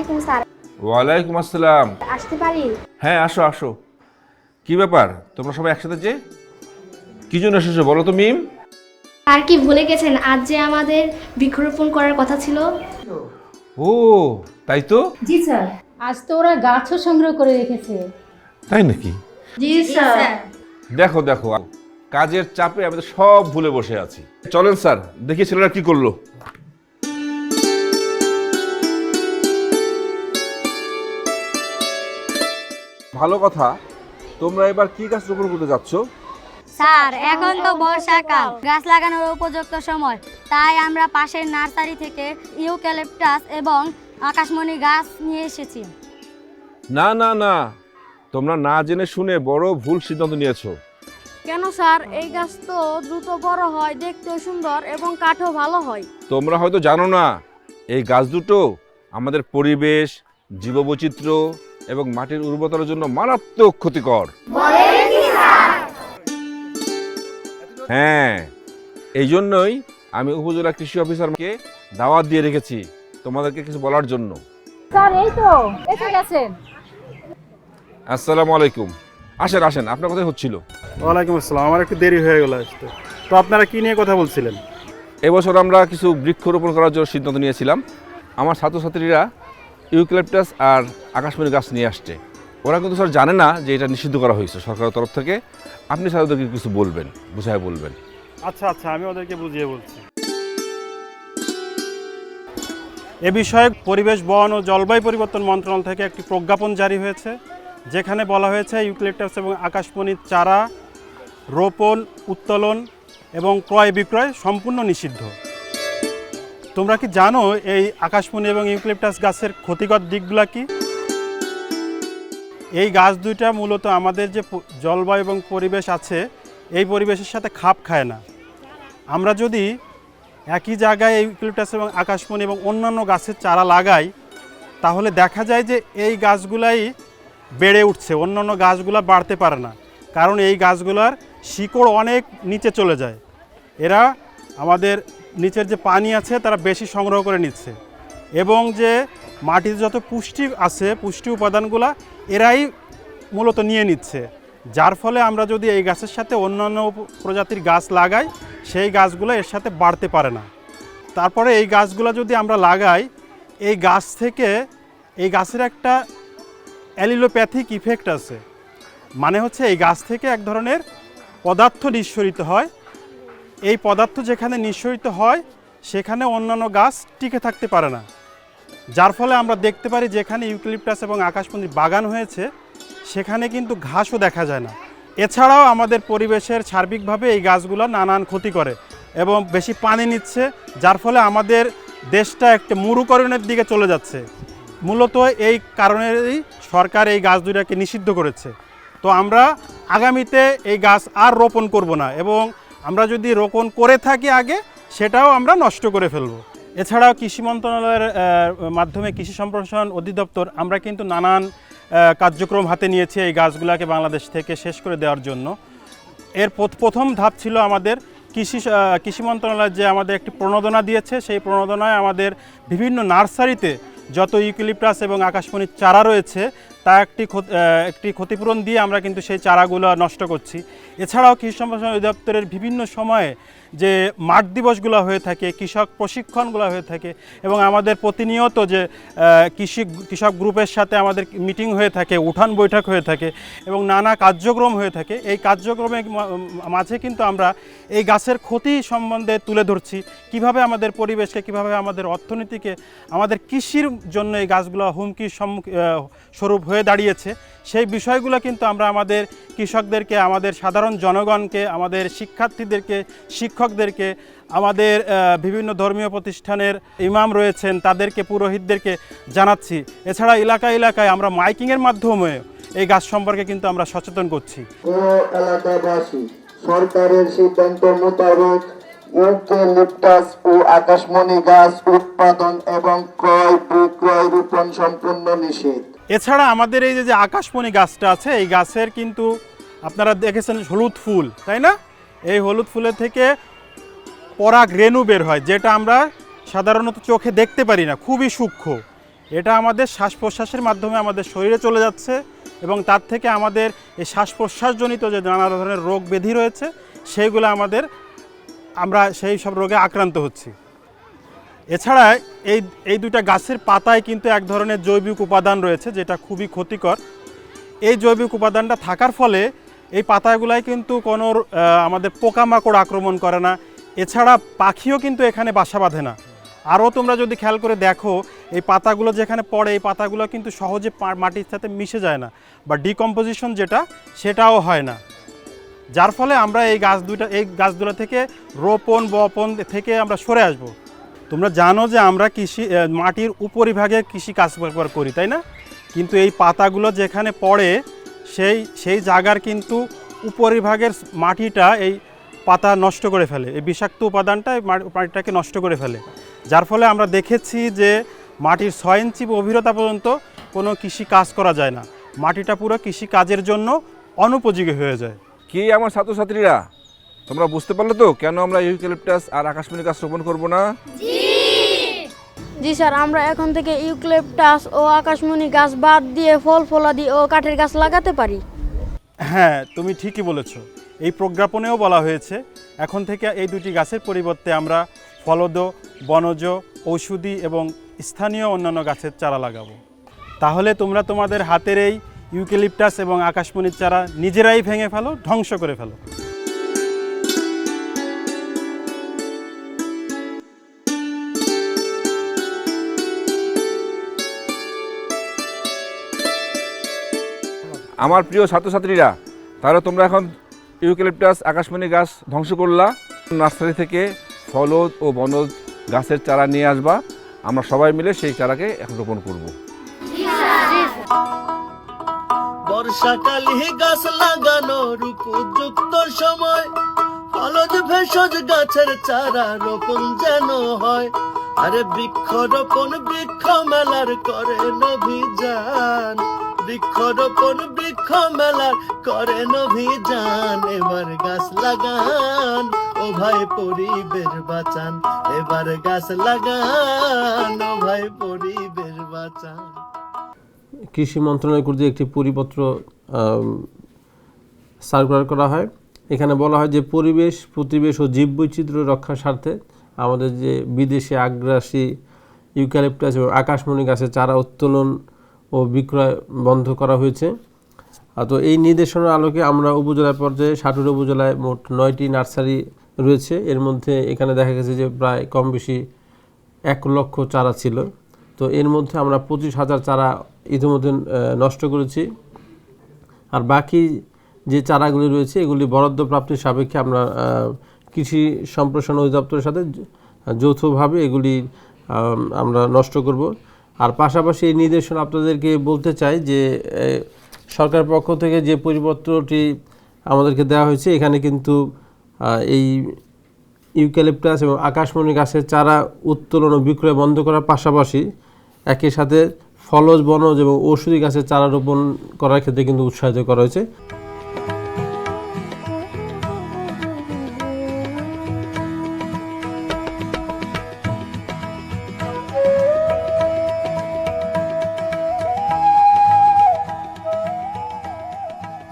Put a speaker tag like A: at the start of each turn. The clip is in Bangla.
A: আলাইকুম স্যার
B: ওয়ালাইকুম আসসালাম।
A: আসতে পারি?
B: হ্যাঁ আসো আসো। কি ব্যাপার? তোমরা সবাই একসাথে যে? কি জন্য এসেছ? বলো তো মিম।
A: আর কি ভুলে গেছেন? আজ যে আমাদের বৃক্ষরোপণ করার কথা ছিল।
B: ও তাই তো?
C: জি স্যার। আজ তো ওরা গাছও সংগ্রহ করে রেখেছে।
B: তাই নাকি?
A: জি স্যার।
B: দেখো দেখো। কাজের চাপে আমি সব ভুলে বসে আছি। চলেন স্যার। দেখি ছেলেরা কি করল। ভালো কথা তোমরা এবার কি গাছ রোপণ করতে যাচ্ছ?
D: স্যার এখন তো বর্ষাকাল। গাছ লাগানোর উপযুক্ত সময়। তাই আমরা পাশের নার্সারি থেকে ইউক্যালিপটাস এবং আকাশমণি গাছ নিয়ে এসেছি।
B: না না না। তোমরা না জেনে শুনে বড় ভুল সিদ্ধান্ত নিয়েছো।
D: কেন স্যার? এই গাছ তো দ্রুত বড় হয় দেখতেও সুন্দর এবং কাঠও ভালো হয়।
B: তোমরা হয়তো জানো না এই গাছ দুটো আমাদের পরিবেশ জীববৈচিত্র্য এবং মাটির উর্বরতার জন্য মারাত্মক ক্ষতিকর। হ্যাঁ এই জন্যই আমি উপজেলা কৃষি অফিসারকে দাওয়াত দিয়ে রেখেছি তোমাদেরকে কিছু বলার জন্য।
C: স্যার এই তো এসে গেছেন।
B: আসসালামু আলাইকুম। আসেন আসেন আপনার কথাই হচ্ছিল।
E: ওয়ালাইকুম আসসালাম আমার একটু দেরি হয়ে গেল আসতে। তো আপনারা কি নিয়ে কথা বলছিলেন?
B: এবছর আমরা কিছু বৃক্ষরোপণ করার জন্য সিদ্ধান্ত নিয়েছিলাম। আমার ছাত্রছাত্রীরা ইউক্যালিপটাস আর আকাশমণি গাছ নিয়ে আসছে। ওরা কিন্তু স্যার জানে না যে এটা নিষিদ্ধ করা হয়েছে সরকারের তরফ থেকে। আপনি স্যার ওদেরকে কিছু বলবেন, বুঝায় বলবেন।
E: আচ্ছা আচ্ছা আমি ওদেরকে বুঝিয়ে বলছি। এ বিষয়ে পরিবেশ, বন ও জলবায়ু পরিবর্তন মন্ত্রণালয় থেকে একটি প্রজ্ঞাপন জারি হয়েছে, যেখানে বলা হয়েছে ইউক্লিপটাস এবং আকাশমণির চারা রোপণ, উত্তোলন এবং ক্রয় বিক্রয় সম্পূর্ণ নিষিদ্ধ। তোমরা কি জানো এই আকাশমণি এবং ইউক্লিপটাস গাছের ক্ষতিকর দিকগুলো কি? এই গাছ দুইটা মূলত আমাদের যে জলবায়ু এবং পরিবেশ আছে, এই পরিবেশের সাথে খাপ খায় না। আমরা যদি একই জায়গায় এই ইউক্লিপটাস এবং আকাশমণি এবং অন্যান্য গাছের চারা লাগাই, তাহলে দেখা যায় যে এই গাছগুলাই বেড়ে উঠছে, অন্যান্য গাছগুলা বাড়তে পারে না। কারণ এই গাছগুলার শিকড় অনেক নিচে চলে যায়। এরা আমাদের নিচের যে পানি আছে তারা বেশি সংগ্রহ করে নিচ্ছে। এবং যে মাটির যত পুষ্টি আছে, পুষ্টি উপাদানগুলা, এরাই মূলত নিয়ে নিচ্ছে। যার ফলে আমরা যদি এই গাছের সাথে অন্যান্য প্রজাতির গাছ লাগাই, সেই গাছগুলো এর সাথে বাড়তে পারে না। তারপরে এই গাছগুলো যদি আমরা লাগাই, এই গাছ থেকে, এই গাছের একটা অ্যালিলোপ্যাথিক ইফেক্ট আছে। মানে হচ্ছে এই গাছ থেকে এক ধরনের পদার্থ নিঃসরিত হয় এই পদার্থ যেখানে নিঃসরিত হয়, সেখানে অন্যান্য গাছ টিকে থাকতে পারে না। যার ফলে আমরা দেখতে পারি যেখানে ইউক্লিপটাস এবং আকাশমন্দির বাগান হয়েছে, সেখানে কিন্তু ঘাসও দেখা যায় না। এছাড়াও আমাদের পরিবেশের সার্বিকভাবে এই গাছগুলো নানান ক্ষতি করে এবং বেশি পানি নিচ্ছে, যার ফলে আমাদের দেশটা একটা মরুকরণের দিকে চলে যাচ্ছে। মূলত এই কারণেই সরকার এই গাছ দুটাকে নিষিদ্ধ করেছে। তো আমরা আগামীতে এই গাছ আর রোপণ করব না এবং আমরা যদি রোপণ করে থাকি আগে, সেটাও আমরা নষ্ট করে ফেলব। এছাড়াও কৃষি মন্ত্রণালয়ের মাধ্যমে কৃষি সম্প্রসারণ অধিদপ্তর আমরা কিন্তু নানান কার্যক্রম হাতে নিয়েছি এই গাছগুলোকে বাংলাদেশ থেকে শেষ করে দেওয়ার জন্য। এর প্রথম ধাপ ছিল আমাদের কৃষি কৃষি মন্ত্রণালয় যে আমাদের একটি প্রণোদনা দিয়েছে, সেই প্রণোদনায় আমাদের বিভিন্ন নার্সারিতে যত ইউক্লিপটাস এবং আকাশমণির চারা রয়েছে তা একটি একটি ক্ষতিপূরণ দিয়ে আমরা কিন্তু সেই চারাগুলো নষ্ট করছি। এছাড়াও কৃষি সম্প্রসারণ অধিদপ্তরের বিভিন্ন সময়ে যে মাঠ দিবসগুলো হয়ে থাকে, কৃষক প্রশিক্ষণগুলো হয়ে থাকে এবং আমাদের প্রতিনিয়ত যে কৃষি, কৃষক গ্রুপের সাথে আমাদের মিটিং হয়ে থাকে, উঠান বৈঠক হয়ে থাকে এবং নানা কার্যক্রম হয়ে থাকে। এই কার্যক্রমের মা- মাঝে কিন্তু আমরা এই গাছের ক্ষতি সম্বন্ধে তুলে ধরছি। কীভাবে আমাদের পরিবেশকে, কীভাবে আমাদের অর্থনীতিকে, আমাদের কৃষির জন্য এই গাছগুলো হুমকির সম্মুখ- স্বরূপ হয়ে দাঁড়িয়েছে। সেই বিষয়গুলো কিন্তু আমরা আমাদের কৃষকদেরকে, আমাদের সাধারণ জনগণকে, আমাদের শিক্ষার্থীদেরকে, শিক্ষকদেরকে, আমাদের বিভিন্ন ধর্মীয় প্রতিষ্ঠানের ইমাম রয়েছেন, তাদেরকে, পুরোহিতদেরকে জানাচ্ছি। এছাড়া এলাকা এলাকায় আমরা মাইকিংয়ের মাধ্যমে এই গাছ সম্পর্কে কিন্তু আমরা সচেতন করছি।
F: সরকারের সিদ্ধান্ত মোতাবেক ও আকাশমণি গাছ উৎপাদন এবং ক্রয় বিক্রয় রোপণ সম্পূর্ণ নিষেধ।
E: এছাড়া আমাদের এই যে আকাশমণি গাছটা আছে, এই গাছের কিন্তু আপনারা দেখেছেন হলুদ ফুল, তাই না? এই হলুদ ফুলের থেকে পরাগ রেণু বের হয়, যেটা আমরা সাধারণত চোখে দেখতে পারি না, খুবই সূক্ষ্ম। এটা আমাদের শ্বাস প্রশ্বাসের মাধ্যমে আমাদের শরীরে চলে যাচ্ছে এবং তার থেকে আমাদের এই শ্বাস প্রশ্বাসজনিত যে নানা ধরনের রোগ ব্যাধি রয়েছে, সেইগুলো আমাদের, আমরা সেই সব রোগে আক্রান্ত হচ্ছি। এছাড়া এই এই দুইটা গাছের পাতায় কিন্তু এক ধরনের জৈবিক উপাদান রয়েছে, যেটা খুবই ক্ষতিকর। এই জৈবিক উপাদানটা থাকার ফলে এই পাতাগুলাই কিন্তু কোনো আমাদের পোকামাকড় আক্রমণ করে না। এছাড়া পাখিও কিন্তু এখানে বাসা বাঁধে না। আরও তোমরা যদি খেয়াল করে দেখো, এই পাতাগুলো যেখানে পড়ে, এই পাতাগুলো কিন্তু সহজে মাটির সাথে মিশে যায় না বা ডিকম্পোজিশন যেটা, সেটাও হয় না। যার ফলে আমরা এই গাছ দুইটা, এই গাছগুলো থেকে রোপণ বপন থেকে আমরা সরে আসব। তোমরা জানো যে আমরা কৃষি মাটির উপরিভাগে কৃষি কাজ ব্যবহার করি তাই না? কিন্তু এই পাতাগুলো যেখানে পড়ে সেই সেই জায়গার কিন্তু উপরিভাগের মাটিটা এই পাতা নষ্ট করে ফেলে। এই বিষাক্ত উপাদানটা এই মাটিটাকে নষ্ট করে ফেলে। যার ফলে আমরা দেখেছি যে মাটির ছয় ইঞ্চি গভীরতা পর্যন্ত কোনো কৃষি কাজ করা যায় না। মাটিটা পুরো কৃষি কাজের জন্য অনুপযোগী হয়ে যায়।
B: কি আমার ছাত্রছাত্রীরা? তোমরা বুঝতে পারলে তো কেন আমরা ইউক্যালিপটাস আর আকাশমণি গাছ রোপণ করব না?
G: জি স্যার, আমরা এখন থেকে ইউক্লিপটাস ও আকাশমণি গাছ বাদ দিয়ে ফল ফলাদি ও কাঠের গাছ লাগাতে পারি।
E: হ্যাঁ তুমি ঠিকই বলেছ। এই প্রজ্ঞাপনেও বলা হয়েছে, এখন থেকে এই দুটি গাছের পরিবর্তে আমরা ফলদ, বনজ, ঔষধি এবং স্থানীয় অন্যান্য গাছের চারা লাগাবো। তাহলে তোমরা তোমাদের হাতের এই ইউক্যালিপটাস এবং আকাশমণির চারা নিজেরাই ভেঙে ফেলো, ধ্বংস করে ফেলো।
B: আমার প্রিয় ছাত্রছাত্রীরা, তাহলে তোমরা এখন ইউক্যালিপটাস, আকাশমণি গাছ ধ্বংস করলা। নার্সারি থেকে ফলদ ও বনজ গাছের চারা নিয়ে আসবা। আমরা সবাই মিলে সেই চারাকে এখন রোপণ করব।
H: বর্ষাকালে গাছ লাগানোর উপযুক্ত সময়। ফলজ ভেষজ গাছের চারা রোপণ যেন হয়। আরে বৃক্ষ রোপণ বৃক্ষ মেলার করেন অভিযান বৃক্ষ রোপণ বৃক্ষ মেলার করেন অভিযান এবার গাছ লাগান, ও ভাই পরিবেশ বাঁচান। এবার গাছ লাগান, ও ভাই পরিবেশ বাঁচান।
I: কৃষি মন্ত্রণালয় কর্তৃক একটি পরিপত্র সার্কুলার করা হয়। এখানে বলা হয় যে পরিবেশ, প্রতিবেশ ও জীববৈচিত্র্য রক্ষার স্বার্থে আমাদের যে বিদেশে আগ্রাসী ইউক্যালিপটাস এবং আকাশমণি গাছের চারা উত্তোলন ও বিক্রয় বন্ধ করা হয়েছে। তো এই নির্দেশনার আলোকে আমরা উপজেলা পর্যায়ে সাটুর উপজেলায় মোট নয়টি নার্সারি রয়েছে। এর মধ্যে এখানে দেখা গেছে যে প্রায় কম বেশি এক লক্ষ চারা ছিল। তো এর মধ্যে আমরা পঁচিশ হাজার চারা ইতিমধ্যে নষ্ট করেছি। আর বাকি যে চারাগুলি রয়েছে, এগুলি বরাদ্দ প্রাপ্তির সাপেক্ষে আমরা কৃষি সম্প্রসারণ অধিদপ্তরের সাথে যৌথভাবে এগুলি আমরা নষ্ট করব। আর পাশাপাশি এই নির্দেশন আপনাদেরকে বলতে চাই যে সরকার পক্ষ থেকে যে পরিপত্রটি আমাদেরকে দেওয়া হয়েছে, এখানে কিন্তু এই ইউক্যালিপটাস এবং আকাশমণি গাছের চারা উত্তোলন ও বিক্রয় বন্ধ করার পাশাপাশি একই সাথে ফলজ, বনজ এবং ঔষধি গাছের চারা রোপণ করার ক্ষেত্রে কিন্তু উৎসাহিত করা হয়েছে।